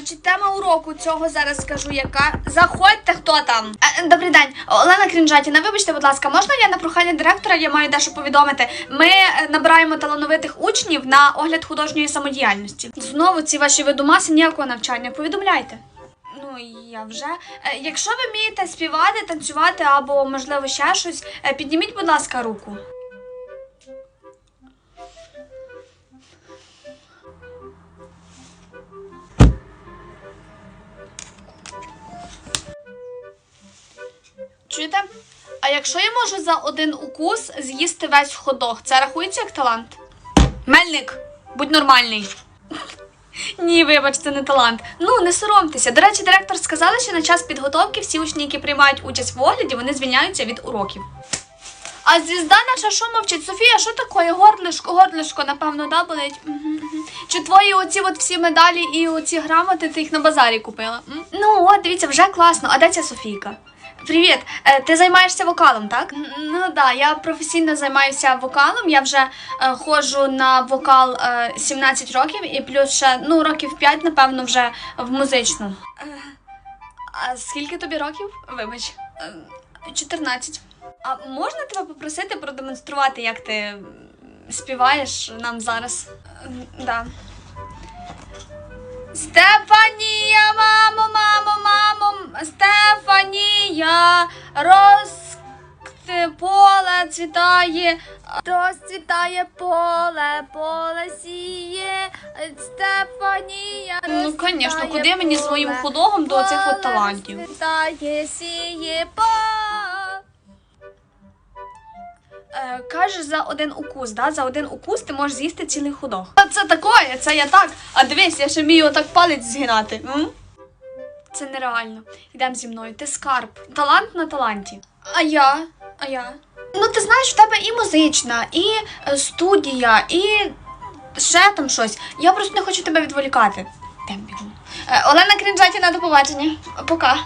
Значить, тема уроку цього зараз скажу, яка. Заходьте, хто там. Е, Добрий день, Олена Крінжатіна. Вибачте, будь ласка, можна я на прохання директора я маю дещо повідомити. Ми е, набираємо талановитих учнів на огляд художньої самодіяльності. Знову ці ваші видумаси ніякого навчання. Повідомляйте. Ну, я вже. Е, Якщо ви вмієте співати, танцювати або, можливо, ще щось, е, підніміть, будь ласка, руку. Чуєте? А якщо я можу за один укус з'їсти весь ходох, це рахується як талант? Мельник, будь нормальний. Ні, вибач, це не талант. Ну, не соромтеся. До речі, директор сказала, що на час підготовки всі учні, які приймають участь в огляді, вони звільняються від уроків. А звізда наша що мовчить? Софія, що таке? Горлишко, горлишко, напевно, да, болить? Мгм. Чи твої оці от всі медалі і оці грамоти ти їх на базарі купила? М? Ну, от, дивіться, вже класно. А де ця Софійка? Привіт, Е, ти займаєшся вокалом, так? Ну так, да, я професійно займаюся вокалом. Я вже е, ходжу на вокал е, 17 років і плюс ще ну років 5, напевно, вже в музичну. Е, А скільки тобі років? Вибач. Е, 14. А можна тебе попросити продемонструвати, як ти співаєш нам зараз? Е, Да. Стефанія, цвітає, розцвітає поле, поле сіє, Стефанія. Ну, звісно, куди мені з моїм худогом до цих от талантів? Цвітає, сіє. Е, кажеш за один укус, да? За один укус ти можеш з'їсти цілий худог. А це таке, це я так. А дивись, я ще вмію отак палець згинати. М? Це нереально. Йдемо зі мною. Ти скарб. Талант на таланті. А я? А я? Ну, ти знаєш, в тебе і музична, і е, студія, і ще там щось. Я просто не хочу тебе відволікати. Е, Олена Крінжатіна, до побачення. Пока.